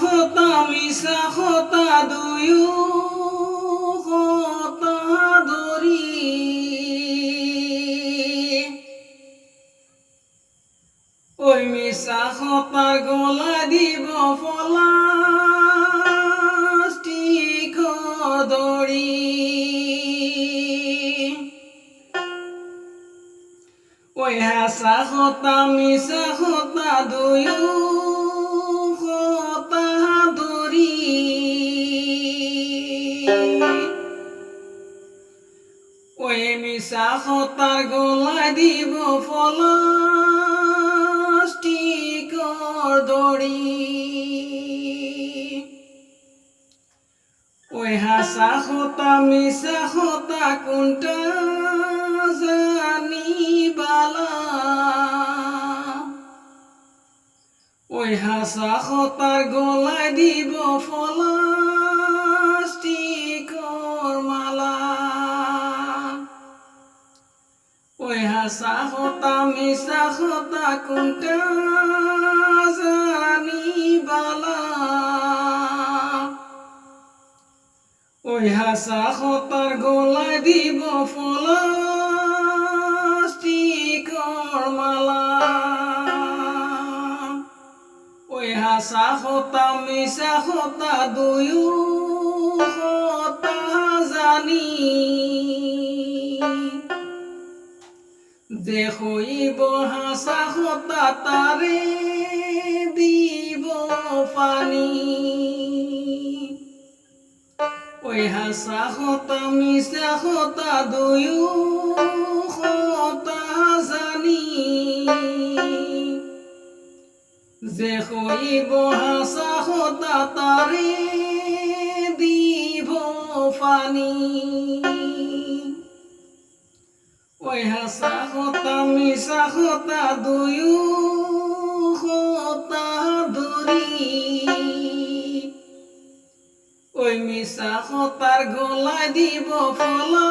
হতা মিশা হতা দুয়ু হতা দরি ওই মিশা হতার গলা দিব প্লাস্টিক দড়ি। ওই হাসা হতা মিশা হতা দুয়ু ওই মিশা হতার গলা দিব প্লাস্টিক দড়ি। ওই হাসা হতা, মিশা হতা, কোনটা জানি বালা। ওই হাসা হতার গলায় দিব প্লাস্টিকর ওই হাসা হতা মিশা কোনটা জানি বালা। ওই হাসা হতার গলায় দিব মালা। ওই হাসা হতা মিশা হতা দুয়ু হতা জানি। যে হইব হাসা হতা তারে, দিব পানি। ওই হাসা হতা মিশা হতা দুয়ু হতা জানি। যে হইব হাসা হতা তারে, দিব পানি। ওই হাসা হতা মিশা হতা দুয়ু হতা দুরি। ওই মিশা হতার গলায় দিব ফলা।